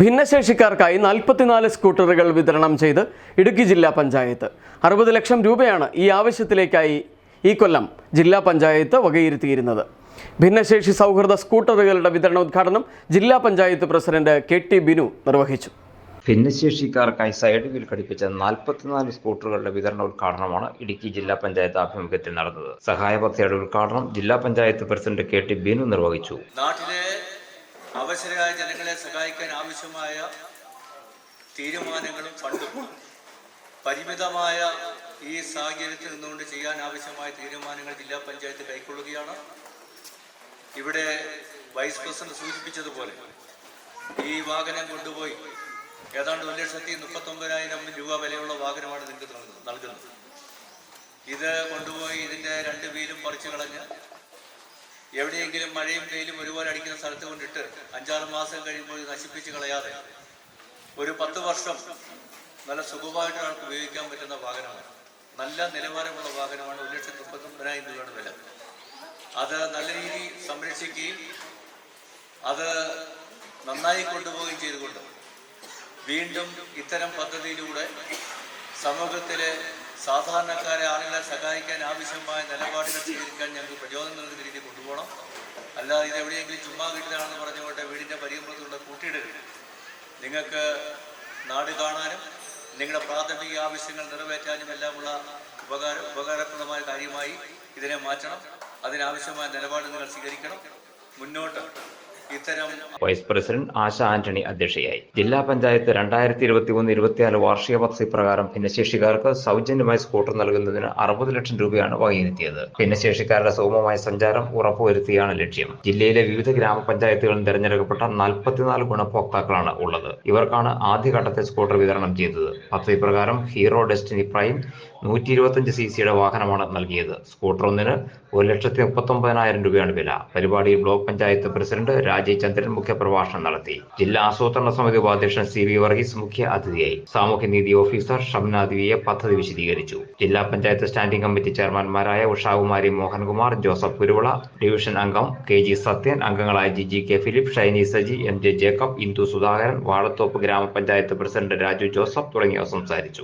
ഭിന്നശേഷിക്കാർക്കായി നാൽപ്പത്തിനാല് സ്കൂട്ടറുകൾ വിതരണം ചെയ്ത് ഇടുക്കി ജില്ലാ പഞ്ചായത്ത്. അറുപത് ലക്ഷം രൂപയാണ് ഈ ആവശ്യത്തിലേക്കായി ഈ കൊല്ലം ജില്ലാ പഞ്ചായത്ത് വകയിരുത്തിയിരുന്നത്. ഭിന്നശേഷി സൗഹൃദ സ്കൂട്ടറുകളുടെ വിതരണ ഉദ്ഘാടനം ജില്ലാ panchayat president K T Binu നിർവഹിച്ചു. ഭിന്നശേഷിക്കാർക്കായി സൈഡ് വീൽ ഘടിപ്പിച്ച നാൽപ്പത്തിനാല് സ്കൂട്ടറുകളുടെ വിതരണ ഉദ്ഘാടനമാണ് ഇടുക്കി ജില്ലാ പഞ്ചായത്ത് ആഭിമുഖ്യത്തിൽ നടന്നത്. സഹായ പദ്ധതിയുടെ ഉദ്ഘാടനം ജില്ലാ panchayat president K T Binu നിർവഹിച്ചു. നാട്ടിലെ അവസരരായ ജനങ്ങളെ സഹായിക്കാൻ ആവശ്യമായ തീരുമാനങ്ങളും ഫണ്ടും പരിമിതമായ ഈ സാഹചര്യത്തിൽ നിന്നുകൊണ്ട് ചെയ്യാൻ ആവശ്യമായ തീരുമാനങ്ങൾ ജില്ലാ പഞ്ചായത്ത് കൈക്കൊള്ളുകയാണ്. ഇവിടെ വൈസ് പ്രസിഡന്റ് സൂചിപ്പിച്ചതുപോലെ ഈ വാഹനം കൊണ്ടുപോയി ഏതാണ്ട് ഒരു ലക്ഷത്തി മുപ്പത്തൊമ്പതിനായിരം രൂപ വിലയുള്ള വാഹനമാണ് നിങ്ങൾക്ക് നൽകുന്നത്. ഇത് കൊണ്ടുപോയി ഇതിന്റെ രണ്ട് വീലും പറിച്ചു കളഞ്ഞ് എവിടെയെങ്കിലും മഴയും വെയിലും ഒരുപോലെ അടിക്കുന്ന സ്ഥലത്ത് കൊണ്ടിട്ട് അഞ്ചാറ് മാസം കഴിയുമ്പോൾ നശിപ്പിച്ച് കളയാതെ ഒരു പത്ത് വർഷം നല്ല സുഖമായിട്ട് ഒരാൾക്ക് ഉപയോഗിക്കാൻ പറ്റുന്ന വാഹനമാണ്. നല്ല നിലവാരമുള്ള വാഹനമാണ് ഒരു ലക്ഷത്തി മുപ്പത്തൊമ്പതിനായിരം രൂപയുടെ വില. അത് നല്ല രീതിയിൽ സംരക്ഷിക്കുകയും അത് നന്നായി കൊണ്ടുപോവുകയും ചെയ്തുകൊണ്ട് വീണ്ടും ഇത്തരം പദ്ധതിയിലൂടെ സമൂഹത്തിലെ സാധാരണക്കാരെ ആളുകളെ സഹായിക്കാൻ ആവശ്യമായ നിലപാടുകൾ സ്വീകരിക്കാൻ ഞങ്ങൾക്ക് പ്രചോദനം നൽകുന്ന രീതിയിൽ കൊണ്ടുപോകണം. അല്ലാതെ ഇത് എവിടെയെങ്കിലും ചുമ്മാ വീട്ടിലാണെന്ന് പറഞ്ഞുകൊണ്ട് വീടിന്റെ പരിഗണനത്തിലൂടെ കൂട്ടിയിടരുത് നിങ്ങൾക്ക് നാട് കാണാനും നിങ്ങളുടെ പ്രാഥമിക ആവശ്യങ്ങൾ നിറവേറ്റാനും എല്ലാമുള്ള ഉപകാര ഉപകാരപ്രദമായ കാര്യമായി ഇതിനെ മാറ്റണം. അതിനാവശ്യമായ നിലപാട് നിങ്ങൾ സ്വീകരിക്കണം. മുന്നോട്ട് വൈസ് പ്രസിഡന്റ് ആശ ആന്റണി അധ്യക്ഷയായി. ജില്ലാ പഞ്ചായത്ത് രണ്ടായിരത്തി ഇരുപത്തി മൂന്ന് ഇരുപത്തിനാല് വാർഷിക പദ്ധതി പ്രകാരം ഭിന്നശേഷിക്കാർക്ക് സൗജന്യമായി സ്കൂട്ടർ നൽകുന്നതിന് അറുപത് ലക്ഷം രൂപയാണ് വകയിരുത്തിയത്. ഭിന്നശേഷിക്കാരുടെ സുഗമമായ സഞ്ചാരം ഉറപ്പുവരുത്തിയാണ് ലക്ഷ്യം. ജില്ലയിലെ വിവിധ ഗ്രാമപഞ്ചായത്തുകളിൽ തിരഞ്ഞെടുക്കപ്പെട്ട നാൽപ്പത്തിനാല് ഗുണഭോക്താക്കളാണ് ഉള്ളത്. ഇവർക്കാണ് ആദ്യഘട്ടത്തിൽ സ്കൂട്ടർ വിതരണം ചെയ്തത്. പദ്ധതി പ്രകാരം ഹീറോ ഡെസ്റ്റിനി പ്രൈം നൂറ്റി ഇരുപത്തിയഞ്ച് സി സിയുടെ വാഹനമാണ് നൽകിയത്. സ്കൂട്ടർ ഒന്നിന് ഒരു ലക്ഷത്തി മുപ്പത്തൊമ്പതിനായിരം രൂപയാണ് വില. പരിപാടിയിൽ ബ്ലോക്ക് പഞ്ചായത്ത് പ്രസിഡന്റ് രാജീവ് ചന്ദ്രൻ മുഖ്യപ്രഭാഷണം നടത്തി. ജില്ലാ ആസൂത്രണ സമിതി ഉപാധ്യക്ഷൻ സി വി വർഗീസ് മുഖ്യ അതിഥിയായി. സാമൂഹ്യനീതി ഓഫീസർ ഷംനാദ്വിയെ ദിവിയെ പദ്ധതി വിശദീകരിച്ചു. ജില്ലാ പഞ്ചായത്ത് സ്റ്റാൻഡിംഗ് കമ്മിറ്റി ചെയർമാൻമാരായ ഉഷാകുമാരി മോഹൻകുമാർ ജോസഫ് കുരുവിള ഡിവിഷൻ അംഗം കെ ജി സത്യൻ അംഗങ്ങളായ G G K Philip Shiny Saji M J Jacob Indu Sudhakaran Vazhathope ഗ്രാമപഞ്ചായത്ത് പ്രസിഡന്റ് രാജു ജോസഫ് തുടങ്ങിയവർ സംസാരിച്ചു.